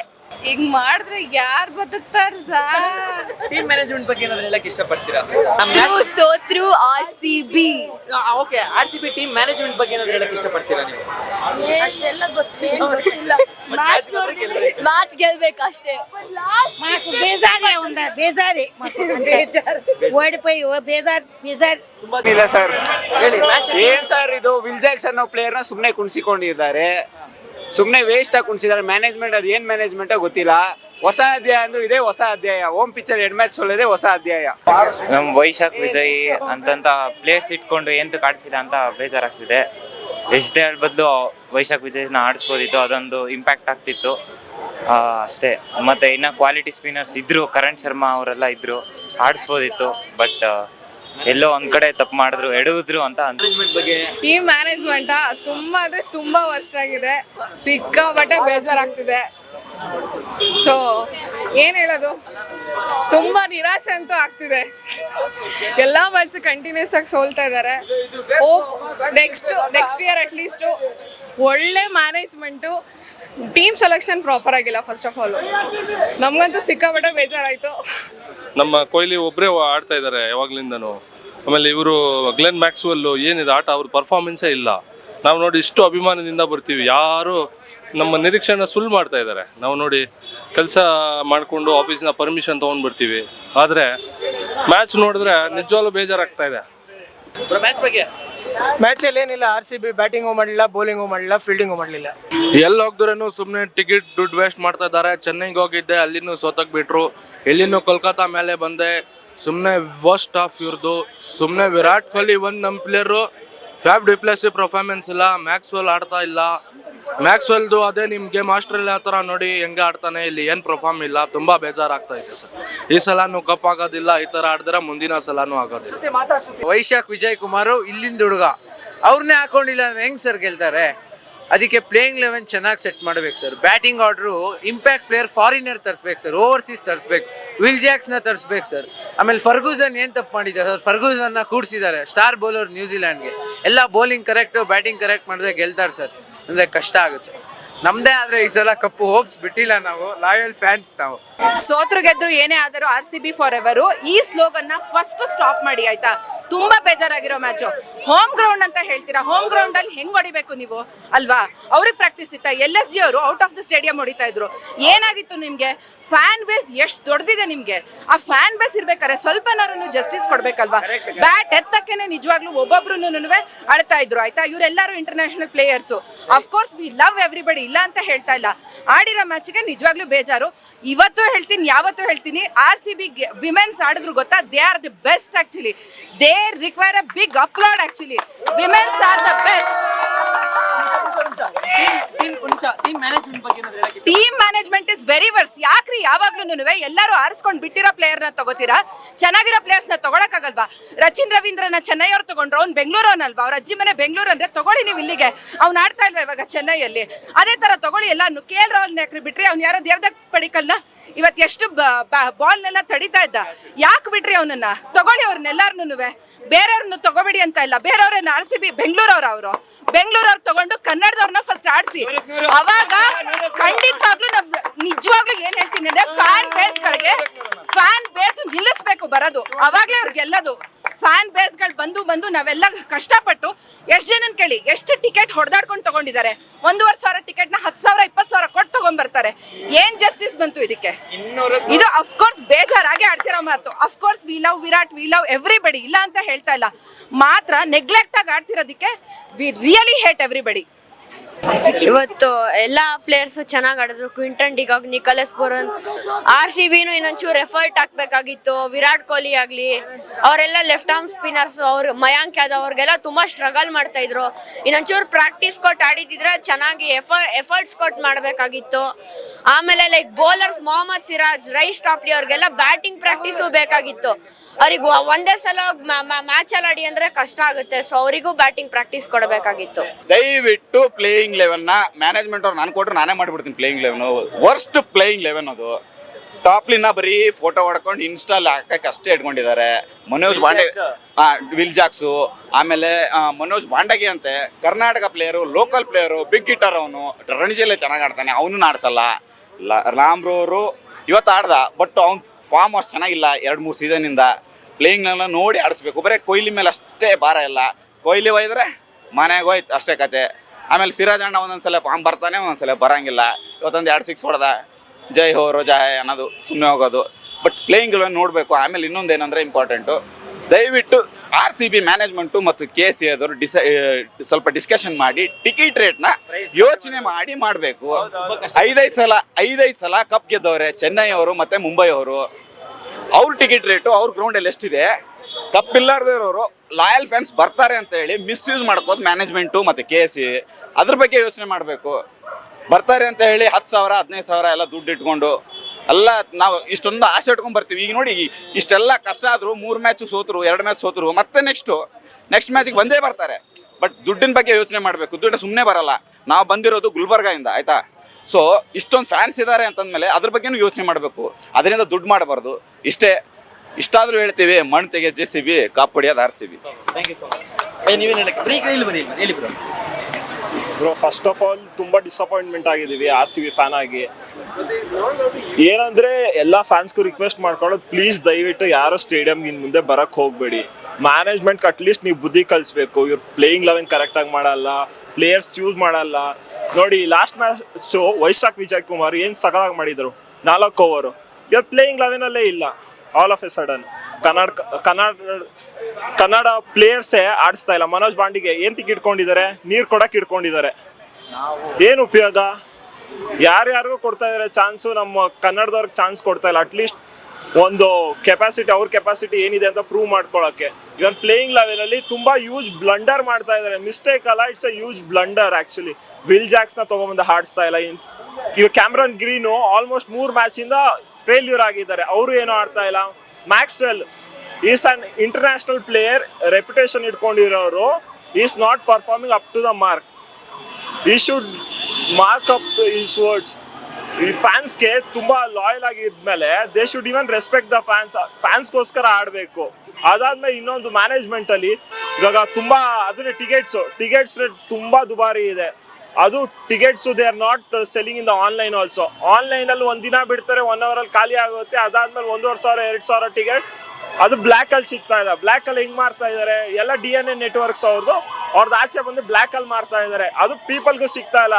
ಈಗ ಮಾಡಿದ್ರೆ ಯಾರು ಬದುಕ್ತಾರ ಟೀಮ್ ಮ್ಯಾನೇಜ್ಮೆಂಟ್ ಬಗ್ಗೆ ಏನಾದ್ರು ಹೇಳಕ್ ಇಷ್ಟಪಡ್ತೀರಾ? ಸೋತ್ರು R C B okay R C B team management ಬಗ್ಗೆ ಏನಾದ್ರು ಹೇಳಕ್ ಇಷ್ಟಪಡ್ತೀರಾ ನೀವು? ಅಷ್ಟೆಲ್ಲ ಗೊತ್ತಿಲ್ಲ. ಮ್ಯಾಚ್ ಗೆಲ್ಬೇಕು ಅಷ್ಟೇ. ಬೇಜಾರಿ ಒಂದ ಬೇಜಾರಿ. ಓಡಿపోయి ಬೇಜಾರ್. ಬೇಜಾರ್ ಇಲ್ಲ ಸರ್. ಹೇಳಿ ಮ್ಯಾಚ್ ಏನ್ ಸರ್ ಇದು? ವಿಲ್ ಜಾಕ್ಸನ್ನ ಸುಮ್ನೆ ಕುಣಿಸಿಕೊಂಡಿದ್ದಾರೆ. ಸುಮ್ನೆ ವೇಸ್ಟ್ ಆಗಿ ಕುಣಿಸಿದ್ದಾರೆ ಮ್ಯಾನೇಜ್ಮೆಂಟ್ ಅದು ಏನು ಮ್ಯಾನೇಜ್ಮೆಂಟ್ ಗೊತ್ತಿಲ್ಲ. ಹೊಸ ಅಧ್ಯಾಯ ಅಂದ್ರೆ ಇದೇ ಹೊಸ ಅಧ್ಯಾಯ. ಓಮ್ ಪಿಕ್ಚರ್ ಎರಡ್ ಮ್ಯಾಚ್ ಸೋಲದೆ ಹೊಸ ಅಧ್ಯಾಯ. ನಮ್ಮ ವೈಶಾಖ್, ವಿಜಯ್ ಅಂತಂತ ಪ್ಲೇಸ್ ಇಟ್ಕೊಂಡು ಎಂತ ಕಾಡಿಸಿಲ್ಲ ಅಂತ ಬೇಜಾರಾಗ್ತಿದೆ. ಎಷ್ಟೇ ಹೇಳ ಬದಲು ವೈಶಾಖ್ ವಿಜಯ್ನ ಆಡಿಸ್ಬೋದಿತ್ತು. ಅದೊಂದು ಇಂಪ್ಯಾಕ್ಟ್ ಆಗ್ತಿತ್ತು. ಅಷ್ಟೇ. ಮತ್ತೆ ಇನ್ನ ಕ್ವಾಲಿಟಿ ಸ್ಪಿನ್ನರ್ಸ್ ಇದ್ರು. ಕರಣ್ ಶರ್ಮಾ ಅವರೆಲ್ಲ ಇದ್ರು. ಆಡಿಸ್ಬೋದಿತ್ತು. ಬಟ್ ಎಲ್ಲೋ ಒಂದ್ ಕಡೆ ತಪ್ಪು ಮಾಡಿದ್ರು ಎಡವಿದ್ರು ಅಂತ ಅರೇಂಜ್ಮೆಂಟ್ ಬಗ್ಗೆ ಟೀಮ್ ಮ್ಯಾನೇಜ್ಮೆಂಟ್ ತುಂಬಾ ಅಂದ್ರೆ ತುಂಬಾ ವರ್ಸ್ಟ್ ಆಗಿದೆ. ಸಿಕ್ಕಾಪಟ್ಟೆ ಬೇಜಾರಾಗ್ತಿದೆ. ಸೊ ಏನ್ ಹೇಳೋದು? ತುಂಬಾ ನಿರಾಸೆ ಅಂತೂ ಆಗ್ತಿದೆ. ಎಲ್ಲಾ ಮ್ಯಾಚ್ ಕಂಟಿನ್ಯೂಸ್ ಆಗಿ ಸೋಲ್ತಾ ಇದಾರೆ. ಓ next next year at least ಒಳ್ಳೆ ಮ್ಯಾನೇಜ್ಮೆಂಟು ಟೀಮ್ ಸೆಲೆಕ್ಷನ್ ಪ್ರಾಪರ್ ಆಗಿಲ್ಲ ಫಸ್ಟ್ ಆಫ್ ಆಲ್ ನಮ್ಗಂತೂ ಸಿಕ್ಕಾಪಟ್ಟೆ ಬೇಜಾರಾಯ್ತು. ನಮ್ಮ ಕೊಹ್ಲಿ ಒಬ್ಬರೇ ಆಡ್ತಾ ಇದ್ದಾರೆ ಯಾವಾಗ್ಲಿಂದನು. ಆಮೇಲೆ ಇವರು ಗ್ಲೆನ್ ಮ್ಯಾಕ್ಸ್ವೆಲ್ಲು ಏನಿದೆ ಆಟ ಅವ್ರ ಪರ್ಫಾರ್ಮೆನ್ಸೇ ಇಲ್ಲ. ನಾವು ನೋಡಿ ಇಷ್ಟು ಅಭಿಮಾನದಿಂದ ಬರ್ತೀವಿ. ಯಾರು ನಮ್ಮ ನಿರೀಕ್ಷೆನ ಸುಳ್ಳು ಮಾಡ್ತಾ ಇದ್ದಾರೆ. ನಾವು ನೋಡಿ ಕೆಲಸ ಮಾಡಿಕೊಂಡು ಆಫೀಸ್ನ ಪರ್ಮಿಷನ್ ತೊಗೊಂಡು ಬರ್ತೀವಿ. ಆದರೆ ಮ್ಯಾಚ್ ನೋಡಿದ್ರೆ ನಿಜವಾಗ್ಲೂ ಬೇಜಾರಾಗ್ತಾ ಇದೆ. ಮ್ಯಾಚ್ ಬಗ್ಗೆ? ಮ್ಯಾಚ್ ಅಲ್ಲಿ ಏನಿಲ್ಲ ಆರ್ ಸಿ ಬಿ ಬ್ಯಾಟಿಂಗು ಮಾಡಲಿಲ್ಲ ಬೌಲಿಂಗು ಮಾಡಲಿಲ್ಲ ಫೀಲ್ಡಿಂಗು ಮಾಡಲಿಲ್ಲ. ಎಲ್ಲಿ ಹೋಗಿದ್ರೂ ಸುಮ್ಮನೆ ಟಿಕೆಟ್ ದುಡ್ಡು ವೇಸ್ಟ್ ಮಾಡ್ತಾ ಇದ್ದಾರೆ. ಚೆನ್ನೈಗೆ ಹೋಗಿದ್ದೆ ಅಲ್ಲಿನೂ ಸೋತಕ್ಕೆ ಬಿಟ್ರು ಎಲ್ಲಿನೂ ಕೋಲ್ಕತ್ತಾ ಮೇಲೆ ಬಂದೆ. ಸುಮ್ಮನೆ ವರ್ಸ್ಟ್ ಆಫ್ ಇವ್ರದ್ದು ಸುಮ್ಮನೆ ವಿರಾಟ್ ಕೊಹ್ಲಿ ಒಂದು ನಮ್ಮ player Faf du Plessis performance ಇಲ್ಲ ಮ್ಯಾಕ್ಸ್ವೆಲ್ ಆಡ್ತಾ ಇಲ್ಲ. ಮ್ಯಾಕ್ಸ್ವೆಲ್ದು ಅದೇ ನಿಮ್ಮ ಗೇಮ್ ಆಸ್ಟ್ರೇಲಿಯಾ ಥರ ನೋಡಿ ಹೆಂಗೆ ಆಡ್ತಾನೆ ಇಲ್ಲಿ ಏನು ಪರ್ಫಾರ್ಮ್ ಇಲ್ಲ ತುಂಬ ಬೇಜಾರಾಗ್ತಾ ಇದೆ ಸರ್. ಈ ಸಲನೂ ಕಪ್ ಆಗೋದಿಲ್ಲ ಈ ಥರ ಆಡಿದ್ರೆ ಮುಂದಿನ ಸಲನೂ ಆಗೋದಿಲ್ಲ. ವೈಶಾಖ್ ವಿಜಯ್ ಕುಮಾರು ಇಲ್ಲಿಂದ ಹುಡುಗ. ಅವ್ರನ್ನೇ ಹಾಕೊಂಡಿಲ್ಲ ಅಂದ್ರೆ ಹೆಂಗ್ ಸರ್ ಗೆಲ್ತಾರೆ? ಅದಕ್ಕೆ ಪ್ಲೇಯಿಂಗ್ ಲೆವೆನ್ ಚೆನ್ನಾಗಿ ಸೆಟ್ ಮಾಡಬೇಕು sir batting order impact player foreigner ತರಿಸ್ಬೇಕು sir overseas ತರಿಸ್ಬೇಕು. ವಿಲ್ ಜಾಕ್ಸ್ನ ತರಿಸ್ಬೇಕು ಸರ್ ಆಮೇಲೆ ಫರ್ಗೂಸನ್ ಏನು ತಪ್ಪು ಮಾಡಿದ್ದಾರೆ ಸರ್ ಫರ್ಗೂಸನ್ನ ಕೂಡಿಸಿದ್ದಾರೆ. ಸ್ಟಾರ್ ಬೌಲರ್ ನ್ಯೂಜಿಲ್ಯಾಂಡ್ಗೆ ಎಲ್ಲ ಬೌಲಿಂಗ್ ಕರೆಕ್ಟು ಬ್ಯಾಟಿಂಗ್ ಕರೆಕ್ಟ್ ಮಾಡಿದ್ರೆ ಗೆಲ್ತಾರೆ ಸರ್ ಅಂದರೆ ಕಷ್ಟ ಆಗುತ್ತೆ. ನಮ್ಮದೇ ಆದ್ರೆ ಈ ಸಲ ಕಪ್ಪು ಹೋಪ್ಸ್ ಬಿಟ್ಟಿಲ್ಲ ನಾವು. ಲಾಯಲ್ ಫ್ಯಾನ್ಸ್ ನಾವು. ಸೋತ್ರು ಗೆದ್ರು ಏನೇ ಆದರೂ R C B for ever ಈ ಸ್ಲೋಗನ್ನ ಫಸ್ಟ್ ಸ್ಟಾಪ್ ಮಾಡಿ ಆಯ್ತಾ? ತುಂಬಾ ಬೇಜಾರಾಗಿರೋ ಮ್ಯಾಚು ಹೋಮ್ ಗ್ರೌಂಡ್ ಅಂತ ಹೇಳ್ತೀರಾ? ಹೋಮ್ ಗ್ರೌಂಡ್ ಅಲ್ಲಿ ಹೆಂಗ್ ಹೊಡಿಬೇಕು ನೀವು? ಅಲ್ವಾ? ಅವ್ರಿಗೆ ಪ್ರಾಕ್ಟೀಸ್ ಇತ್ತ? ಎಲ್ ಎಸ್ ಜಿ ಅವರು ಔಟ್ ಆಫ್ ದ ಸ್ಟೇಡಿಯಂ ಹೊಡಿತಾ ಇದ್ರು. ಏನಾಗಿತ್ತು ನಿಮ್ಗೆ? ಫ್ಯಾನ್ ಬೇಸ್ ಎಷ್ಟು ದೊಡ್ಡದಿದೆ ನಿಮ್ಗೆ? ಆ ಫ್ಯಾನ್ ಬೇಸ್ ಇರ್ಬೇಕಾದ್ರೆ ಸ್ವಲ್ಪನಾರು ಜಸ್ಟಿಸ್ ಕೊಡ್ಬೇಕಲ್ವಾ? ಬ್ಯಾಟ್ ಎತ್ತಕ್ಕೇನೆ ನಿಜವಾಗ್ಲೂ ಒಬ್ಬೊಬ್ರು ಅಳ್ತಾ ಇದ್ರು ಆಯ್ತಾ? ಇವರೆಲ್ಲರೂ international players of course we love everybody ಇಲ್ಲ ಅಂತ ಹೇಳ್ತಾ ಇಲ್ಲ. ಆಡಿರೋ ಮ್ಯಾಚ್ಗೆ ನಿಜವಾಗ್ಲೂ ಬೇಜಾರು. ಇವತ್ತು ಹೇಳ್ತೀನಿ, ಯಾವತ್ತೂ ಹೇಳ್ತೀನಿ ಆರ್ ಸಿ ಬಿ ವಿಮೆನ್ಸ್ ಆಡಿದ್ರು ಗೊತ್ತಾ? They are the best actually they require a big upload actually women's are the best team management is very worse ಯಾಕ್ರಿ ಯಾವಾಗ್ಲೂ ಎಲ್ಲರೂ ಆರಿಸ್ಕೊಂಡು ಬಿಟ್ಟಿರೋ ಪ್ಲೇಯರ್ನ ತಗೋತೀರಾ? ಚೆನ್ನಾಗಿರೋ ಪ್ಲೇಯರ್ಸ್ನ ತಗೊಳಕ್ಕಾಗಲ್ವಾ? ರಚಿನ್ ರವೀಂದ್ರನ ಚೆನ್ನೈ ಅವ್ರು ತಗೊಂಡ್ರು ಬೆಂಗಳೂರು ಬೆಂಗಳೂರವನಲ್ವಾ ಅವ್ರ ಅಜ್ಜಿ ಮನೆ ಬೆಂಗಳೂರು ಅಂದ್ರೆ ತಗೊಳ್ಳಿ ನೀವು ಇಲ್ಲಿಗೆ. ಅವ್ನು ಆಡ್ತಾ ಇಲ್ವಾ ಇವಾಗ ಚೆನ್ನೈಯಲ್ಲಿ? ಅದೇ ತರ ತಗೊಳ್ಳಿ ಎಲ್ಲಾನು ಕೆ ಎಲ್ ರಾಹುಲ್ ಯಾಕ್ರಿ ಬಿಟ್ರಿ? ಅವ್ನು ಯಾರೋ ದೇವದಕ್ ಪಡಿಕಲ್ನ? ಇವತ್ತು ಎಷ್ಟು ಬಾಲ್ನೆಲ್ಲ ತಡಿತಾ ಇದ್ದ? ಯಾಕ್ ಬಿಟ್ರಿ ಅವನನ್ನ? ತಗೊಳ್ಳಿ ಅವ್ರನ್ನೆಲ್ಲಾರ್ನು ಬೇರೆಯವ್ರನ್ನ ತಗೋಬೇಡಿ ಅಂತ ಇಲ್ಲ. ಬೇರೆಯವ್ರನ್ನ ಆರ್ಸಿಬಿ ಬೆಂಗಳೂರವ್ರ ಅವರು. ಬೆಂಗಳೂರವ್ರು ತಗೊಂಡು ಕನ್ನಡದವ್ರನ್ನ ಫಸ್ಟ್ ಆಡಿಸಿ. ಅವಾಗ ಖಂಡಿತವಾಗ್ಲೂ ನಮ್ ನಿಜವಾಗ್ಲೂ ಏನ್ ಹೇಳ್ತೀನಿ ಅಂದ್ರೆ ಫ್ಯಾನ್ ಬೇಸ್ ಗಳಿಗೆ ಫ್ಯಾನ್ ಬೇಸ್ ನಿಲ್ಲಿಸ್ಬೇಕು ಬರೋದು. ಅವಾಗ್ಲೇ ಅವ್ರಿಗೆ ಗೆಲ್ಲೋದು ಫ್ಯಾನ್ ಬೇಸ್ಗಳು ಬಂದು ಬಂದು ನಾವೆಲ್ಲ ಕಷ್ಟಪಟ್ಟು ಎಷ್ಟು ಜನನ್ ಕೇಳಿ? ಎಷ್ಟು ಟಿಕೆಟ್ ಹೊಡೆದಾಡ್ಕೊಂಡು ತಗೊಂಡಿದ್ದಾರೆ? ಒಂದೂವರೆ ಸಾವಿರ ಟಿಕೆಟ್ನ ಹತ್ ಸಾವಿರ ಇಪ್ಪತ್ತು ಸಾವಿರ ಕೊಟ್ಟು ತಗೊಂಡ್ ಬರ್ತಾರೆ ಏನ್ ಜಸ್ಟಿಸ್ ಬಂತು ಇದಕ್ಕೆ? ಇದು ಅಫ್ಕೋರ್ಸ್ ಬೇಜಾರಾಗಿ ಆಡ್ತಿರೋ ಮಾತು. Of course we love Virat we love everybody ಇಲ್ಲ ಅಂತ ಹೇಳ್ತಾ ಇಲ್ಲ. ಮಾತ್ರ ನೆಗ್ಲೆಕ್ಟ್ ಆಗಿ ಆಡ್ತಿರೋದಕ್ಕೆ ವಿ ರಿಯಲಿ ಹೇಟ್ ಎವ್ರಿಬಡಿ ಇವತ್ತು ಎಲ್ಲ ಪ್ಲೇಯರ್ಸ್ ಚೆನ್ನಾಗಿ ಆಡಿದ್ರು. Quinton, de Kock, Nicholas Pooran, R C ಬಿನು ಇನ್ನೊಂಚೂರು ಎಫರ್ಟ್ ಹಾಕ್ಬೇಕಾಗಿತ್ತು. ವಿರಾಟ್ ಕೊಹ್ಲಿ ಆಗಲಿ, ಅವರೆಲ್ಲ ಲೆಫ್ಟ್ ಆರ್ಮ್ ಸ್ಪಿನ್ನರ್ಸ್ ಅವರು ಮಯಾಂಕ್ ಯಾದವ್ ಅವ್ರಿಗೆಲ್ಲ ತುಂಬಾ ಸ್ಟ್ರಗಲ್ ಮಾಡ್ತಾ ಇದ್ರು. ಇನ್ನೊಂಚೂರು ಪ್ರಾಕ್ಟೀಸ್ ಕೊಟ್ಟು ಆಡಿದಿದ್ರೆ ಚೆನ್ನಾಗಿ ಎಫರ್ ಎಫರ್ಟ್ಸ್ ಕೊಟ್ಟು ಮಾಡಬೇಕಾಗಿತ್ತು. ಆಮೇಲೆ like bowlers Mohammed Siraj, Reece Topley ಅವ್ರಿಗೆಲ್ಲ ಬ್ಯಾಟಿಂಗ್ ಪ್ರಾಕ್ಟೀಸು ಬೇಕಾಗಿತ್ತು. ಅವ್ರಿಗೆ ಒಂದೇ ಸಲ ಮ್ಯಾಚ್ ಅಲ್ಲಿ ಆಡಿ ಅಂದ್ರೆ ಕಷ್ಟ ಆಗುತ್ತೆ. ಸೊ ಅವರಿಗೂ ಬ್ಯಾಟಿಂಗ್ ಪ್ರಾಕ್ಟೀಸ್ ಕೊಡಬೇಕಾಗಿತ್ತು. ದಯವಿಟ್ಟು ಪ್ಲೇಯಿಂಗ್ ಲೆವೆನ್ನ ಮ್ಯಾನೇಜ್ಮೆಂಟ್ ಅವ್ರು ನಾನು ಕೊಟ್ಟರು ನಾನೇ ಮಾಡಿಬಿಡ್ತೀನಿ playing eleven worst playing eleven ಅದು. ಟಾಪ್ಲಿನ ಬರೀ ಫೋಟೋ ಹೊಡ್ಕೊಂಡು ಇನ್ಸ್ಟಾಲ್ ಹಾಕಕ್ಕೆ ಅಷ್ಟೇ ಇಟ್ಕೊಂಡಿದ್ದಾರೆ. ಮನೋಜ್ ಬಾಂಡೆ ವಿಲ್ ಜಾಕ್ಸು ಆಮೇಲೆ ಮನೋಜ್ ಬಾಂಡಗಿ ಅಂತೆ Karnataka player local player big hitter ಅವನು. ರಣಜಿಯಲ್ಲೇ ಚೆನ್ನಾಗಿ ಆಡ್ತಾನೆ ಅವನು ಆಡ್ಸಲ್ಲ ರಾಮ್ರವರು ಇವತ್ತು ಆಡ್ದ ಬಟ್ ಅವ್ನ ಫಾರ್ಮ್ ಅಷ್ಟು ಚೆನ್ನಾಗಿಲ್ಲ ಎರಡು ಮೂರು ಸೀಸನಿಂದ ಪ್ಲೇಯಿಂಗ್ನೆಲ್ಲ ನೋಡಿ ಆಡಿಸ್ಬೇಕು. ಬರೀ ಕೊಹ್ಲಿ ಮೇಲೆ ಅಷ್ಟೇ ಭಾರ ಇಲ್ಲ. ಕೊಹ್ಲಿ ಹೋಯ್ದ್ರೆ ಮನೆಗೆ ಹೋಯ್ತು ಅಷ್ಟೇ ಕತೆ. ಆಮೇಲೆ ಸಿರಾಜ್ ಅಣ್ಣ ಒಂದೊಂದ್ಸಲ ಫಾರ್ಮ್ ಬರ್ತಾನೆ ಒಂದೊಂದ್ಸಲ ಬರಂಗಿಲ್ಲ. ಇವತ್ತೊಂದು ಎರಡು ಸಿಕ್ಸ್ ಹೊಡೆದ. ಜೈ ಹೋ ರೋಜಾ ಹೇ ಅನ್ನೋದು ಸುಮ್ಮನೆ ಹೋಗೋದು. ಬಟ್ ಪ್ಲೇಯಿಂಗ್ ನೋಡಬೇಕು. ಆಮೇಲೆ ಇನ್ನೊಂದು ಏನಂದರೆ ಇಂಪಾರ್ಟೆಂಟು ದಯವಿಟ್ಟು ಆರ್ ಸಿ ಬಿ ಮ್ಯಾನೇಜ್ಮೆಂಟು ಮತ್ತು ಕೆ ಸಿ ಆದವರು ಡಿಸೈ ಸ್ವಲ್ಪ ಡಿಸ್ಕಷನ್ ಮಾಡಿ ಟಿಕೆಟ್ ರೇಟ್ನ ಯೋಚನೆ ಮಾಡಿ ಮಾಡಬೇಕು. ಐದೈದು ಸಲ ಐದೈದು ಸಲ ಕಪ್ ಗೆದ್ದವ್ರೆ ಚೆನ್ನೈ ಅವರು ಮತ್ತು ಮುಂಬೈ ಅವರು. ಅವ್ರ ಟಿಕೆಟ್ ರೇಟು ಅವ್ರ ಗ್ರೌಂಡಲ್ಲಿ ಎಷ್ಟಿದೆ? ಕಪ್ ಇಲ್ಲಾರ್ದಿರೋರು ಲಾಯಲ್ ಫ್ಯಾನ್ಸ್ ಬರ್ತಾರೆ ಅಂತ ಹೇಳಿ ಮಿಸ್ಯೂಸ್ ಮಾಡ್ಕೋದು ಮ್ಯಾನೇಜ್ಮೆಂಟು ಮತ್ತು ಕೆ ಸಿ. ಅದ್ರ ಬಗ್ಗೆ ಯೋಚನೆ ಮಾಡಬೇಕು. ಬರ್ತಾರೆ ಅಂತ ಹೇಳಿ ಹತ್ತು ಸಾವಿರ, ಹದಿನೈದು ಸಾವಿರ ಎಲ್ಲ ದುಡ್ಡು ಇಟ್ಕೊಂಡು ಎಲ್ಲ ನಾವು ಇಷ್ಟೊಂದು ಆಸೆ ಇಟ್ಕೊಂಡು ಬರ್ತೀವಿ. ಈಗ ನೋಡಿ, ಇಷ್ಟೆಲ್ಲ ಕಷ್ಟ ಆದರೂ ಮೂರು ಮ್ಯಾಚ್ ಸೋತರು, ಎರಡು ಮ್ಯಾಚ್ ಸೋತರು, ಮತ್ತೆ ನೆಕ್ಸ್ಟು ನೆಕ್ಸ್ಟ್ ಮ್ಯಾಚಿಗೆ ಬಂದೇ ಬರ್ತಾರೆ. ಬಟ್ ದುಡ್ಡಿನ ಬಗ್ಗೆ ಯೋಚನೆ ಮಾಡಬೇಕು. ದುಡ್ಡು ಸುಮ್ಮನೆ ಬರಲ್ಲ. ನಾವು ಬಂದಿರೋದು ಗುಲ್ಬರ್ಗಾಯಿಂದ, ಆಯ್ತಾ? ಸೊ ಇಷ್ಟೊಂದು ಫ್ಯಾನ್ಸ್ ಇದ್ದಾರೆ ಅಂತಂದಮೇಲೆ ಅದ್ರ ಬಗ್ಗೆನೂ ಯೋಚನೆ ಮಾಡಬೇಕು. ಅದರಿಂದ ದುಡ್ಡು ಮಾಡಬಾರ್ದು. ಇಷ್ಟೇ. ಇಷ್ಟಾದರೂ ಹೇಳ್ತೀವಿ ಮಣ್ಣು ತೆಗೆ ಜೆ ಸಿ ಬಿ ಕಾಪ್ ಹೊಡಿಯೋದು R C B bro first of all ತುಂಬಾ ಡಿಸಪಾಯಿಂಟ್ಮೆಂಟ್ ಆಗಿದ್ದೀವಿ ಆರ್ ಸಿ ಬಿ ಫ್ಯಾನ್ ಆಗಿ. ಏನಂದ್ರೆ ಎಲ್ಲ ಫ್ಯಾನ್ಸ್ಗೂ ರಿಕ್ವೆಸ್ಟ್ ಮಾಡ್ಕೊಳ್ಳೋದು ಪ್ಲೀಸ್ ದಯವಿಟ್ಟು ಯಾರು ಸ್ಟೇಡಿಯಂಗೆ ಇನ್ನು ಮುಂದೆ ಬರಕ್ ಹೋಗ್ಬೇಡಿ. ಮ್ಯಾನೇಜ್ಮೆಂಟ್ ಅಟ್ಲೀಸ್ಟ್ ನೀವು ಬುದ್ಧಿ ಕಲಿಸ್ಬೇಕು ಇವ್ರು ಪ್ಲೇಯಿಂಗ್ ಲೆವೆನ್ ಕರೆಕ್ಟಾಗಿ ಮಾಡಲ್ಲ ಪ್ಲೇಯರ್ಸ್ ಚೂಸ್ ಮಾಡಲ್ಲ. ನೋಡಿ ಲಾಸ್ಟ್ ಮ್ಯಾಚ್ ವೈಶಾಖ್ ವಿಜಯ್ ಕುಮಾರ್ ಏನು ಸಕಲಾಗಿ ಮಾಡಿದ್ರು? ನಾಲ್ಕು ಓವರು ಇವ್ರು ಪ್ಲೇಯಿಂಗ್ ಲೆವೆನಲ್ಲೇ ಇಲ್ಲ. All of a sudden Kannada Kannada Kannada ಪ್ಲೇಯರ್ಸೇ ಆಡಿಸ್ತಾ ಇಲ್ಲ. ಮನೋಜ್ ಬಾಂಡಿಗೆ ಏನ್ ಇಟ್ಕೊಂಡಿದ್ದಾರೆ ನೀರ್ ಕೊಡಕ್ ಇಟ್ಕೊಂಡಿದ್ದಾರೆ ಏನ್ ಉಪಯೋಗ? ಯಾರ್ಯಾರಿಗೂ ಕೊಡ್ತಾ ಇದಾರೆ ಚಾನ್ಸು, ನಮ್ಮ ಕನ್ನಡದವ್ರಿಗೆ ಚಾನ್ಸ್ ಕೊಡ್ತಾ ಇಲ್ಲ. ಅಟ್ಲೀಸ್ಟ್ ಒಂದು ಕೆಪಾಸಿಟಿ ಅವ್ರ ಕೆಪಾಸಿಟಿ ಏನಿದೆ ಅಂತ ಪ್ರೂವ್ ಮಾಡ್ಕೊಳಕ್ಕೆ. ಇವನ್ ಪ್ಲೇಯಿಂಗ್ ಲೆವೆಲ್ ಅಲ್ಲಿ ತುಂಬಾ ಯೂಜ್ ಬ್ಲಂಡರ್ ಮಾಡ್ತಾ ಇದಾರೆ. ಮಿಸ್ಟೇಕ್ ಅಲ್ಲ it's a huge blunder actually Will ಜಾಕ್ಸ್ನ ತಗೊಂಬಂದು ಹಾಡಿಸ್ತಾ ಇಲ್ಲ. ಇವ್ ಕ್ಯಾಮ್ರನ್ ಗ್ರೀನು ಆಲ್ಮೋಸ್ಟ್ ಮೂರ್ ಮ್ಯಾಚ್ ಇಂದ ಫೇಲ್ಯೂರ್ ಆಗಿದ್ದಾರೆ. ಅವರು ಏನೂ ಆಡ್ತಾ ಇಲ್ಲ? Maxwell is an international player reputation ಇಟ್ಕೊಂಡಿರೋರು. Is not performing up to the mark he should mark up his words ಈ ಫ್ಯಾನ್ಸ್ಗೆ ತುಂಬಾ loyal ಆಗಿದ್ಮೇಲೆ they should even respect the fans ಫ್ಯಾನ್ಸ್ಗೋಸ್ಕರ ಆಡಬೇಕು. ಅದಾದ್ಮೇಲೆ ಇನ್ನೊಂದು ಮ್ಯಾನೇಜ್ಮೆಂಟ್ ಅಲ್ಲಿ ಇವಾಗ ತುಂಬಾ, ಅದನ್ನೇ ಟಿಕೆಟ್ಸ್ ಟಿಕೆಟ್ಸ್ ರೇಟ್ ತುಂಬಾ ದುಬಾರಿ ಇದೆ. ಅದು tickets they are not selling in the online also. Online ಅಲ್ಲಿ ದಿನ ಬಿಡ್ತಾರೆ ಒನ್ ಅವರ್ ಅಲ್ಲಿ ಖಾಲಿ ಆಗುತ್ತೆ. ಅದಾದ್ಮೇಲೆ ಒಂದೂವರೆ ಸಾವಿರ, ಎರಡ್ ಸಾವಿರ ಟಿಕೆಟ್. ಅದು ಬ್ಲ್ಯಾಕ್ ಅಲ್ಲಿ ಸಿಗ್ತಾ ಇಲ್ಲ ಬ್ಲ್ಯಾಕ್ ಅಲ್ಲಿ ಹೆಂಗ್ ಮಾಡ್ತಾ ಇದಾರೆ? ಎಲ್ಲ ಡಿ ಎನ್ ಎ ನೆಟ್ವರ್ಕ್ಸ್ ಅವ್ರದ್ದು ಅವ್ರದ್ದು ಆಚೆ ಬಂದು ಬ್ಲ್ಯಾಕ್ ಅಲ್ಲಿ ಮಾರ್ತಾ ಇದ್ದಾರೆ ಅದು ಪೀಪಲ್ಗೂ ಸಿಗ್ತಾ ಇಲ್ಲ.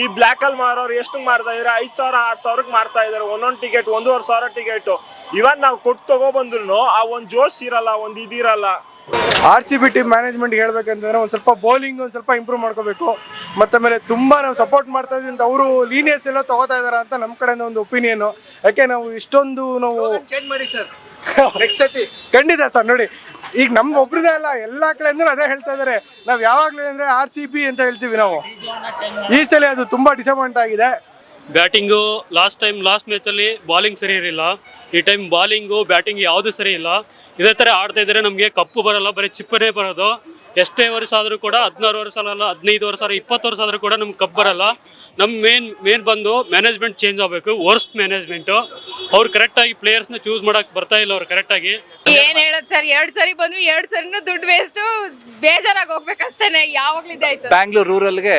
ಈ ಬ್ಲ್ಯಾಕ್ ಅಲ್ಲಿ ಮಾರೋರು ಎಷ್ಟು ಮಾರ್ತಾ ಇದ್ದಾರೆ ಐದು ಸಾವಿರ, ಆರು ಸಾವಿರಕ್ಕೆ ಮಾರ್ತಾ ಇದಾರೆ. ಒಂದೊಂದು ಟಿಕೆಟ್ ಒಂದೂವರೆ ಸಾವಿರ ಟಿಕೆಟ್ ಇವನ್ ನಾವು ಕೊಟ್ಟು ತಗೊಬಂದ್ರು ಆ ಒಂದು ಜೋಶ್ ಇರಲ್ಲ, ಒಂದು ಇದಿರಲ್ಲ. R C B team management ಹೇಳ್ಬೇಕಂತಂದ್ರೆ ಒಂದು ಸ್ವಲ್ಪ ಬೌಲಿಂಗ್ ಒಂದು ಸ್ವಲ್ಪ ಇಂಪ್ರೂವ್ ಮಾಡ್ಕೋಬೇಕು. ಮತ್ತೆ ಆಮೇಲೆ ತುಂಬ ನಾವು ಸಪೋರ್ಟ್ ಮಾಡ್ತಾ ಅಂತ ಅವರು ಲೀನಿಯಸ್ ಎಲ್ಲ ತಗೋತಾ ಇದಾರೆ ಅಂತ ನಮ್ಮ ಕಡೆಯಿಂದ ಒಂದು ಒಪಿನಿಯನ್ ಯಾಕೆ ನಾವು ಇಷ್ಟೊಂದು ನಾವು ಖಂಡಿತ ಸರ್ ನೋಡಿ ಈಗ ನಮ್ಗ ಒಬ್ರದೇ ಅಲ್ಲ ಎಲ್ಲ ಅಂದ್ರೆ ಅದೇ ಹೇಳ್ತಾ ಇದಾರೆ. ನಾವು ಯಾವಾಗಲೂ ಅಂದ್ರೆ ಆರ್ ಸಿ ಬಿ ಅಂತ ಹೇಳ್ತೀವಿ ನಾವು. ಈ ಸಲ ಅದು ತುಂಬಾ ಡಿಸಪಾಯಿಂಟ್ ಆಗಿದೆ. ಬ್ಯಾಟಿಂಗು ಲಾಸ್ಟ್ ಟೈಮ್ ಲಾಸ್ಟ್ ಮ್ಯಾಚಲ್ಲಿ ಬಾಲಿಂಗ್ ಸರಿ ಇರಲಿಲ್ಲ. ಈ ಟೈಮ್ ಬಾಲಿಂಗು ಬ್ಯಾಟಿಂಗ್ ಯಾವುದೂ ಸರಿ ಇಲ್ಲ. ಇದೇ ಥರ ಆಡ್ತಾ ಇದ್ದರೆ ನಮಗೆ ಕಪ್ಪು ಬರಲ್ಲ ಬರೀ ಚಿಪ್ಪನೇ ಬರೋದು. ಎಷ್ಟೇ ವರ್ಷ ಆದರೂ ಕೂಡ ಹದಿನಾರು ವರ್ಷ ಅಲ್ಲ ಹದಿನೈದು ವರ್ಷ ಆದ್ರೆ ಇಪ್ಪತ್ತು ವರ್ಷ ಆದರೂ ಕೂಡ ನಮ್ಗೆ ಕಪ್ ಬರಲ್ಲ. ನಮ್ಮ ಮೇನ್ ಮೇನ್ ಬಂದು ಮ್ಯಾನೇಜ್ಮೆಂಟ್ ಚೇಂಜ್ ಆಗಬೇಕು ವರ್ಸ್ಟ್ ಮ್ಯಾನೇಜ್ಮೆಂಟು ಅವ್ರು ಕರೆಕ್ಟಾಗಿ ಪ್ಲೇಯರ್ಸ್ನ ಚೂಸ್ ಮಾಡೋಕ್ಕೆ ಬರ್ತಾ ಇಲ್ಲ ಅವ್ರು ಕರೆಕ್ಟಾಗಿ ಏನು ಹೇಳೋದು ಸರ್ ಎರಡು ಸರಿ ಬಂದ್ವಿ ಎರಡು ಸರಿನೂ ದುಡ್ಡು ವೇಸ್ಟು ಬೇಜಾರಾಗಿ ಹೋಗ್ಬೇಕಷ್ಟೇ ಯಾವಾಗಲಿದ್ದಾಯ್ತು Bangalore ರೂರಲ್ಗೆ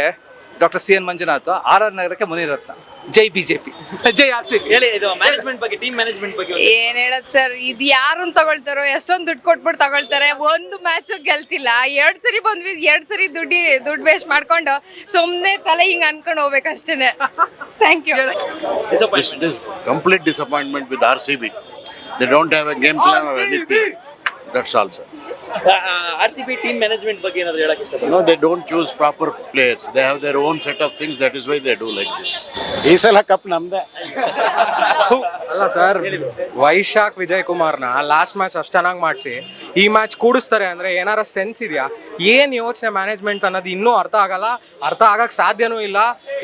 doctor C N Manjunath R R ನಗರಕ್ಕೆ ಮುನಿರತ್ನ. ಜೈ ಬಿಜೆಪಿ. ಜೈ ಆರ್ ಸಿ ಹೇಳಿ ಇದು ಮ್ಯಾನೇಜ್ಮೆಂಟ್ ಬಗ್ಗೆ ಟೀಮ್ ಮ್ಯಾನೇಜ್ಮೆಂಟ್ ಬಗ್ಗೆ ಏನ್ ಹೇಳೋದ್ ಸರ್ ಇದು ಯಾರನ್ನ ತಗೊಳ್ತಾರೋ ಎಷ್ಟೊಂದು ದುಡ್ಡು ಕೊಟ್ಬಿಟ್ಟು ತಗೊಳ್ತಾರೆ. ಒಂದು ಮ್ಯಾಚ್ ಗೆಲ್ತಿಲ್ಲ. ಎರಡ್ ಸರಿ ಬಂದ್ವಿ ಎರಡ್ ಸರಿ ದುಡ್ಡಿ ದುಡ್ಡು ವೇಸ್ಟ್ ಮಾಡ್ಕೊಂಡು ಸುಮ್ನೆ ತಲೆ ಹಿಂಗ್ ಅನ್ಕೊಂಡು ಹೋಗ್ಬೇಕಷ್ಟೇನೆ. Thank you complete disappointment with RCB. They don't have a game plan or anything that's all, sir. R C B team management ಬಗ್ಗೆ ಏನಾದ್ರು ಹೇಳಕ್ ಇಷ್ಟಪಡ್ತೀನಿ no they don't choose proper players they have their own set of things that is why they do like this ಈ ಸಲ ಕಪ್ ನಮ್ದೆ. ಅಲ್ಲ ಸರ್ ವೈಶಾಖ್ ವಿಜಯ್ ಕುಮಾರ್ನ ಲಾಸ್ಟ್ ಮ್ಯಾಚ್ ಅಷ್ಟು ಚೆನ್ನಾಗಿ ಮಾಡಿಸಿ ಈ ಮ್ಯಾಚ್ ಕೂಡಿಸ್ತಾರೆ ಅಂದ್ರೆ ಏನಾರ ಸೆನ್ಸ್ ಇದೆಯಾ? ಏನ್ ಯೋಚನೆ ಮ್ಯಾನೇಜ್ಮೆಂಟ್ ಅನ್ನೋದು ಇನ್ನೂ ಅರ್ಥ ಆಗಲ್ಲ. ಅರ್ಥ ಆಗಕ್ ಸಾಧ್ಯನೂ ಇಲ್ಲ.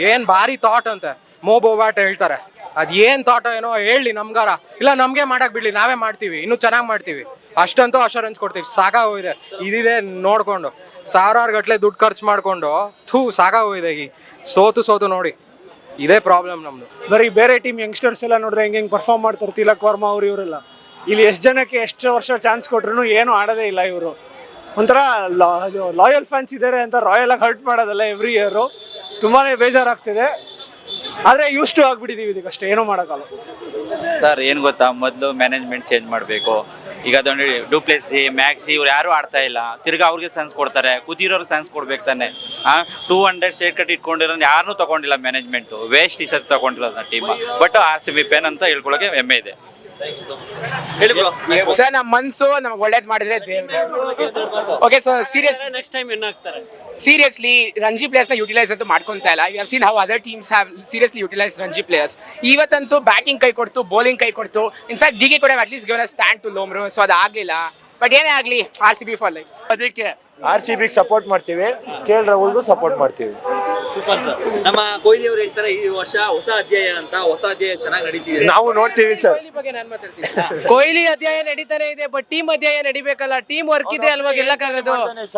ಏನ್ ಭಾರಿ ಥಾಟ್ ಅಂತೆ. ಮೋ ಬೋಬ್ಯಾಟ್ ಹೇಳ್ತಾರೆ. ಅದ್ ಏನ್ ಥಾಟ್ ಏನೋ ಹೇಳಿ ನಮ್ಗಾರ. ಇಲ್ಲ ನಮ್ಗೆ ಮಾಡಕ್ ಬಿಡ್ಲಿ. ನಾವೇ ಮಾಡ್ತೀವಿ. ಇನ್ನೂ ಚೆನ್ನಾಗಿ ಮಾಡ್ತೀವಿ. ಅಷ್ಟಂತೂ ಅಶೂರೆನ್ಸ್ ಕೊಡ್ತೀವಿ. ಸಾಕಾಗೋಗಿದೆ ಇದಿದೆ ನೋಡ್ಕೊಂಡು. ಸಾವಿರಾರು ಗಟ್ಟಲೆ ದುಡ್ಡು ಖರ್ಚು ಮಾಡ್ಕೊಂಡು ಥೂ ಸಾಕಾಗೋಗಿದೆ ಈ ಸೋತು ಸೋತು ನೋಡಿ. ಇದೇ ಪ್ರಾಬ್ಲಮ್ ನಮ್ದು. ಬರೀ ಬೇರೆ ಟೀಮ್ ಯಂಗ್ಸ್ಟರ್ಸ್ ಎಲ್ಲ ನೋಡಿದ್ರೆ ಹೆಂಗೆ ಹೆಂಗೆ ಪರ್ಫಾರ್ಮ್ ಮಾಡ್ತಾರೆ? ತಿಲಕ್ ವರ್ಮಾ ಅವ್ರು ಇವರೆಲ್ಲ. ಇಲ್ಲಿ ಎಷ್ಟು ಜನಕ್ಕೆ ಎಷ್ಟು ವರ್ಷ ಚಾನ್ಸ್ ಕೊಟ್ರು ಏನು ಆಡೋದೇ ಇಲ್ಲ ಇವರು. ಒಂಥರ ಲಾಯಲ್ ಫ್ಯಾನ್ಸ್ ಇದ್ದಾರೆ ಅಂತ ರಾಯಲ್ ಆಗಿ ಹರ್ಟ್ ಮಾಡೋದಲ್ಲ ಎವ್ರಿ ಇಯರು ತುಂಬಾ ಬೇಜಾರಾಗ್ತಿದೆ. ಆದರೆ ಯೂಸ್ ಟು ಆಗ್ಬಿಟ್ಟಿದೀವಿ ಇದಕ್ಕೆ ಅಷ್ಟೇ ಏನೂ ಮಾಡೋಕ್ಕಲ್ಲ ಸರ್ ಏನು ಗೊತ್ತಾ? ಮೊದಲು ಮ್ಯಾನೇಜ್ಮೆಂಟ್ ಚೇಂಜ್ ಮಾಡಬೇಕು. ಈಗ ಅದೊಂದು ಡೂಪ್ಲೆಸಿ ಮ್ಯಾಕ್ಸಿ ಇವ್ರು ಯಾರು ಆಡ್ತಾ ಇಲ್ಲ. ತಿರ್ಗಾ ಅವ್ರಿಗೆ ಸೆನ್ಸ್ ಕೊಡ್ತಾರೆ. ಕುದಿರೋರು ಸೆನ್ಸ್ ಕೊಡ್ಬೇಕು ತಾನೆ. ಟೂ ಹಂಡ್ರೆಡ್ ಸ್ಟೇಟ್ ಕಟ್ ಇಟ್ಕೊಂಡಿರೋ ಯಾರನ್ನೂ ತಗೊಂಡಿಲ್ಲ ಮ್ಯಾನೇಜ್ಮೆಂಟು ವೇಸ್ಟ್ ಇಸ್ ತಗೊಂಡಿರೋದು team but R C B fan ಅಂತ ಹೇಳ್ಕೊಳಕ್ಕೆ ಹೆಮ್ಮೆ ಇದೆ. ಸರ್ ನಮ್ಮ ಮನ್ಸು ನಮ್ಗೆ ಒಳ್ಳೇದು ಮಾಡಿದ್ರೆ okay sir serious next time ಏನಾಗ್ತಾರೆ ಸೀರಿಯಸ್ಲಿ ರಂಜಿ ಪ್ಲೇಯರ್ಸ್ನ ಯುಟಿಲೈಸ್ ಅಂತೂ ಮಾಡ್ಕೊಂತ ಇಲ್ಲ. You have seen how other teams have seriously utilise Ranji players ಇವತ್ತಂತೂ batting ಕೈ ಕೊಡ್ತು ಬೌಲಿಂಗ್ ಕೈ ಕೊಡ್ತು. ಇನ್ಫ್ಯಾಕ್ಟ್ ಡಿ ಕೆ ಕೂಡ at least given stand to Lomror so ಅದು ಆಗಲಿಲ್ಲ. ಬಟ್ ಏನೇ ಆಗಲಿ R C B for life ಅದಕ್ಕೆ ಆರ್ ಸಿ ಬಿಗೆ ಸಪೋರ್ಟ್ ಮಾಡ್ತೀವಿ ಕೆ ಎಲ್ ರಾಹುಲ್ಗೂ ಸಪೋರ್ಟ್ ಮಾಡ್ತೀವಿ. ಸೂಪರ್ ಸರ್ ನಮ್ಮ ಕೊಹ್ಲಿ ಅವರು ಹೇಳ್ತಾರೆ ಈ ವರ್ಷ ಹೊಸ ಅಧ್ಯಾಯ ಅಂತ ಹೊಸ ಅಧ್ಯಾಯ ಚೆನ್ನಾಗಿ ನಡೀತಿದೆ. ನಾವು ನೋಡ್ತೀವಿ ಸರ್. ಬಗ್ಗೆ ನಾನು ಮಾತಾಡ್ತೀನಿ. ಕೊಹ್ಲಿ ಅಧ್ಯಾಯ ನಡೀತಾನೆ ಇದೆ ಬಟ್ ಟೀಮ್ ಅಧ್ಯಾಯ ನಡಿಬೇಕಲ್ಲ? ಟೀಮ್ ವರ್ಕ್ ಇದೆ ಅಲ್ವಾ ಗೆಲ್ಲಕ್ಕಾಗೋದು?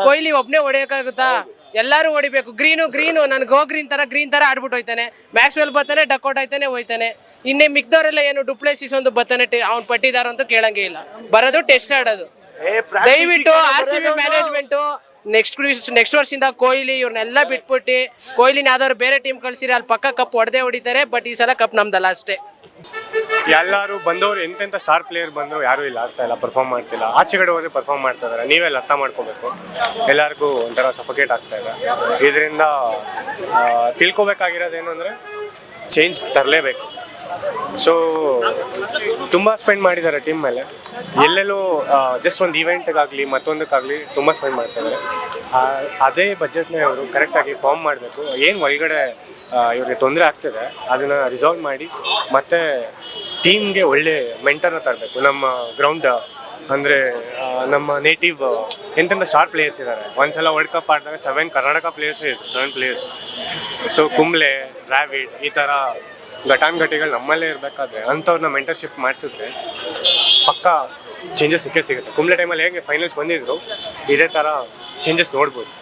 ಕೊಹ್ಲಿ ಒಬ್ನೇ ಹೊಡೆಯಕ್ಕಾಗುತ್ತಾ? ಎಲ್ಲರೂ ಹೊಡಿಬೇಕು. ಗ್ರೀನು ಗ್ರೀನು ನನ್ ಗೋ ಗ್ರೀನ್ ತರ ಗ್ರೀನ್ ತರ ಆಡ್ಬಿಟ್ಟು ಹೋಯ್ತಾನೆ. ಮ್ಯಾಕ್ಸ್ವೆಲ್ ಬರ್ತಾನೆ ಡಕ್ಔಟ್ ಆಯ್ತಾನೆ ಹೋಯ್ತಾನೆ. ಇನ್ನೇ ಮಿಕ್ದವರೆಲ್ಲ ಏನು ಡುಪ್ಲೇಸಿಸ್ ಒಂದು ಬರ್ತಾನೆ ಅವ್ನ್ ಪಟ್ಟಿದಾರ ಅಂತ ಕೇಳಂಗೆ ಇಲ್ಲ. ಬರೋದು ಟೆಸ್ಟ್ ಆಡೋದು. ದಯವಿಟ್ಟು R C B management next next ವರ್ಷದಿಂದ ಕೊಹ್ಲಿ ಇವ್ರನ್ನೆಲ್ಲ ಬಿಟ್ಬಿಟ್ಟು ಕೊಹ್ಲಿನ ಯಾವ್ದಾದ್ರು ಬೇರೆ ಟೀಮ್ ಕಳ್ಸಿರಿ ಅಲ್ಲಿ ಪಕ್ಕ ಕಪ್ ಹೊಡೆದೇ ಹೊಡಿತಾರೆ ಬಟ್ ಈ ಸಲ ಕಪ್ ನಮ್ದಲ್ಲ ಅಷ್ಟೇ. ಎಲ್ಲರೂ ಬಂದವರು ಎಂತೆಂಥ ಸ್ಟಾರ್ ಪ್ಲೇಯರ್ ಬಂದರು ಯಾರೂ ಇಲ್ಲ, ಆಗ್ತಾ ಇಲ್ಲ ಪರ್ಫಾರ್ಮ್ ಮಾಡ್ತಿಲ್ಲ. ಆಚೆ ಕಡೆ ಹೋದ್ರೆ ಪರ್ಫಾರ್ಮ್ ಮಾಡ್ತಾ ಇದ್ದಾರೆ ನೀವೆಲ್ಲ ಅರ್ಥ ಮಾಡ್ಕೋಬೇಕು. ಎಲ್ಲರಿಗೂ ಒಂಥರ ಸಫೋಕೇಟ್ ಆಗ್ತಾ ಇದೆ. ಇದರಿಂದ ತಿಳ್ಕೊಬೇಕಾಗಿರೋದೇನು ಅಂದರೆ ಚೇಂಜ್ ತರಲೇಬೇಕು. ಸೊ ತುಂಬ ಸ್ಪೆಂಡ್ ಮಾಡಿದ್ದಾರೆ ಟೀಮ್ ಮೇಲೆ. ಎಲ್ಲೆಲ್ಲೋ ಜಸ್ಟ್ ಒಂದು ಇವೆಂಟ್ಗಾಗಲಿ ಮತ್ತೊಂದಕ್ಕಾಗಲಿ ತುಂಬ ಸ್ಪೆಂಡ್ ಮಾಡ್ತಾರೆ ಅದೇ ಬಜೆಟ್ನ ಅವರು ಕರೆಕ್ಟಾಗಿ ಫಾರ್ಮ್ ಮಾಡಬೇಕು. ಏನು ಒಳಗಡೆ ಇವರಿಗೆ ಇವ್ರಿಗೆ ತೊಂದರೆ ಆಗ್ತಿದೆ ಅದನ್ನು ರಿಸಾಲ್ವ್ ಮಾಡಿ ಮತ್ತು ಟೀಮ್ಗೆ ಒಳ್ಳೆ ಮೆಂಟರ್ನ ತರಬೇಕು. ನಮ್ಮ ಗ್ರೌಂಡ್ ಅಂದರೆ ನಮ್ಮ ನೇಟಿವ್ ಎಂತೆಂಥ ಸ್ಟಾರ್ ಪ್ಲೇಯರ್ಸ್ ಇದ್ದಾರೆ ಒಂದ್ಸಲ ವರ್ಲ್ಡ್ ಕಪ್ ಆಡಿದಾಗ ಸೆವೆನ್ ಕರ್ನಾಟಕ ಪ್ಲೇಯರ್ಸ್ ಇತ್ತು seven players so Kumble Dravid ಈ ಥರ ಘಟಾನುಘಟಿಗಳು ನಮ್ಮಲ್ಲೇ ಇರಬೇಕಾದ್ರೆ ಅಂಥವ್ರನ್ನ ಮೆಂಟರ್ಶಿಪ್ ಮಾಡಿಸಿದ್ರೆ ಪಕ್ಕ ಚೇಂಜಸ್ ಸಿಕ್ಕೇ ಸಿಗುತ್ತೆ. ಕುಂಬ್ಳೆ ಟೈಮಲ್ಲಿ ಹೇಗೆ ಫೈನಲ್ಸ್ ಬಂದಿದ್ರು, ಇದೇ ಥರ ಚೇಂಜಸ್ ನೋಡ್ಬೋದು.